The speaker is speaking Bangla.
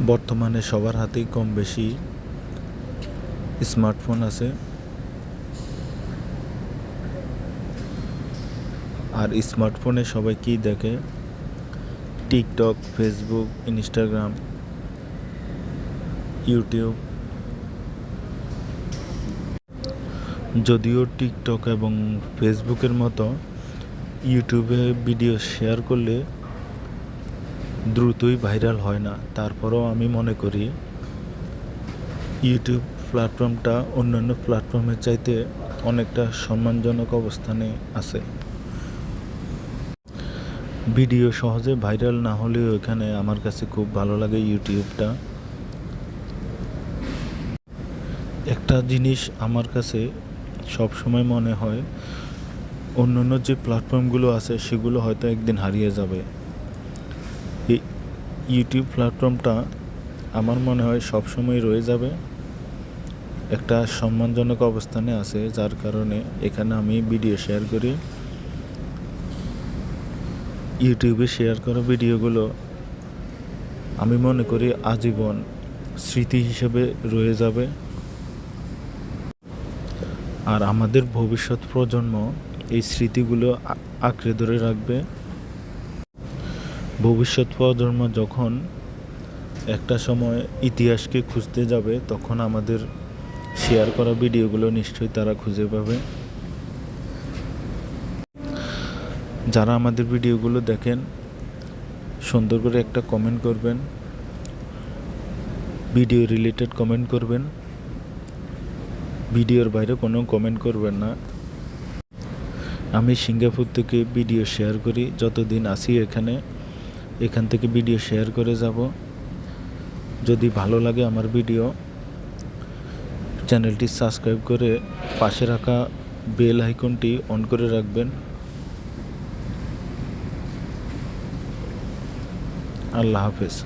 বর্তমানে সবার হাতেই কম বেশি স্মার্টফোন আছে। আর স্মার্টফোনে সবাই কী দেখে? TikTok, Facebook, Instagram, YouTube. যদিও টিকটক এবং ফেসবুকের মতো ইউটিউবে ভিডিও শেয়ার করলে দ্রুতই ভাইরাল হয় না। তারপরেও আমি মনে করি ইউটিউব প্ল্যাটফর্মটা অন্যান্য প্ল্যাটফর্মের চাইতে অনেকটা সম্মানজনক অবস্থানে আছে। ভিডিও সহজে ভাইরাল না হলেও এখানে আমার কাছে খুব ভালো লাগে ইউটিউবটা। একটা জিনিস আমার কাছে সব সময় মনে হয়, অন্যান্য যে প্ল্যাটফর্মগুলো আছে সেগুলো হয়তো একদিন হারিয়ে যাবে। ইউটিউব প্ল্যাটফর্মটা আমার মনে হয় সব সময় রয়ে যাবে। একটা সম্মানজনক অবস্থানে আছে, যার কারণে এখানে আমি ভিডিও শেয়ার করি। ইউটিউবে শেয়ার করা ভিডিওগুলো আমি মনে করি আজীবন স্মৃতি হিসেবে রয়ে যাবে। আর আমাদের ভবিষ্যৎ প্রজন্ম এই স্মৃতিগুলো আঁকড়ে ধরে রাখবে। ভবিষ্যৎ প্রজন্ম যখন একটা সময় ইতিহাসকে খুঁজতে যাবে, তখন আমাদের শেয়ার করা ভিডিওগুলো নিশ্চয়ই তারা খুঁজে পাবে। যারা আমাদের ভিডিওগুলো দেখেন, সুন্দর করে একটা কমেন্ট করবেন ভিডিও রিলেটেড কমেন্ট করবেন, ভিডিওর বাইরে কোনো কমেন্ট করবেন না। আমি সিঙ্গাপুর থেকে ভিডিও শেয়ার করি, যতদিন আসি এখানে। এখান থেকে ভিডিও শেয়ার করে যাব। যদি ভালো লাগে আমার ভিডিও চ্যানেলটি সাবস্ক্রাইব করে পাশে রাখা বেল আইকনটি অন করে রাখবেন। আল্লাহ হাফেজ।